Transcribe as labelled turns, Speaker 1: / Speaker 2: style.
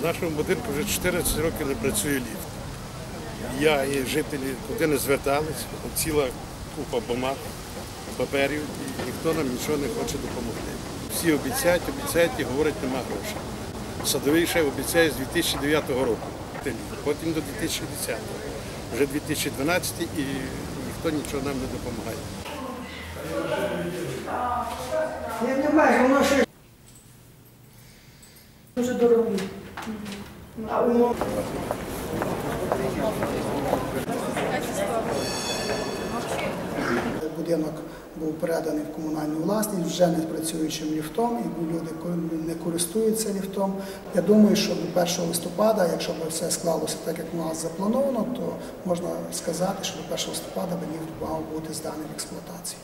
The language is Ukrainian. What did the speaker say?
Speaker 1: В нашому будинку вже 14 років не працює ліфт. Я і жителі туди не звертались, ціла купа бумаг, паперів, і ніхто нам нічого не хоче допомогти. Всі обіцяють, обіцяють і говорять, нема грошей. Садовий ще обіцяє з 2009 року, потім до 2010, вже 2012 і ніхто нічого нам не допомагає.
Speaker 2: Я не бачу, воно ще
Speaker 3: Дуже дорогі.
Speaker 2: а Будинок був переданий в комунальну власність вже не працюючим ліфтом, і люди не користуються ліфтом. Я думаю, що до 1 листопада, якщо б все склалося так, як у нас заплановано, то можна сказати, що до 1 листопада б ліфт мав бути зданий в експлуатацію.